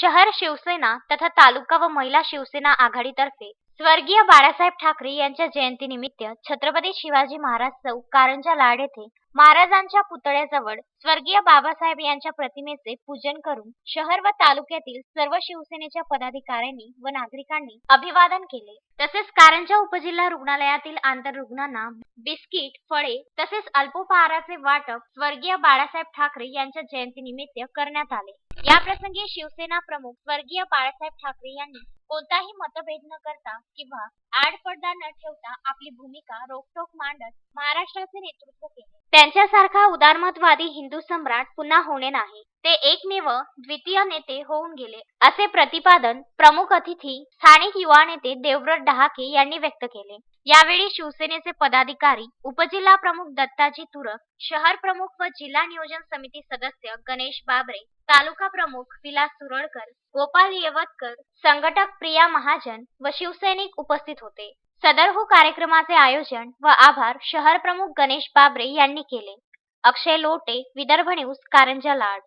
शहर शिवसेना तथा तालुका व महिला शिवसेना आघाडीतर्फे स्वर्गीय बाळासाहेब ठाकरे यांच्या जयंतीनिमित्त छत्रपती शिवाजी महाराज चौक कारंजा लाड येथे महाराजांच्या पुतळ्याजवळ स्वर्गीय बाबासाहेब यांच्या प्रतिमेचे पूजन करून शहर व तालुक्यातील सर्व शिवसेनेच्या पदाधिकाऱ्यांनी व नागरिकांनी अभिवादन केले. तसेच कारंजा उपजिल्हा रुग्णालयातील आंतररुग्णांना बिस्किट फळे तसेच अल्पोपहाराचे वाटप स्वर्गीय बाळासाहेब ठाकरे यांच्या जयंतीनिमित्त करण्यात आले. या प्रसंगी शिवसेना प्रमुख स्वर्गीय बाळासाहेब ठाकरे यांनी कोणताही मतभेद न करता किंवा आडपडदा न ठेवता आपली भूमिका रोखठोक मांडत महाराष्ट्राचे नेतृत्व केले. त्यांच्यासारखा उदारमतवादी हिंदू सम्राट पुन्हा होणे नाही. ते एकमेव द्वितीय नेते होऊन गेले असे प्रतिपादन प्रमुख अतिथी स्थानिक युवा नेते देवव्रत डहाके यांनी व्यक्त केले. यावेळी शिवसेनेचे पदाधिकारी उपजिल्हा प्रमुख दत्ताजी तुरक शहर प्रमुख व जिल्हा नियोजन समिती सदस्य गणेश बाबरे तालुका प्रमुख विलास सुरळकर गोपाल येवतकर संघटक प्रिया महाजन व शिवसैनिक उपस्थित होते. सदर हु कार्यक्रमाचे आयोजन व आभार शहर प्रमुख गणेश बाबरे यांनी केले. अक्षय लोटे विदर्भ न्यूज कारंजा लाड.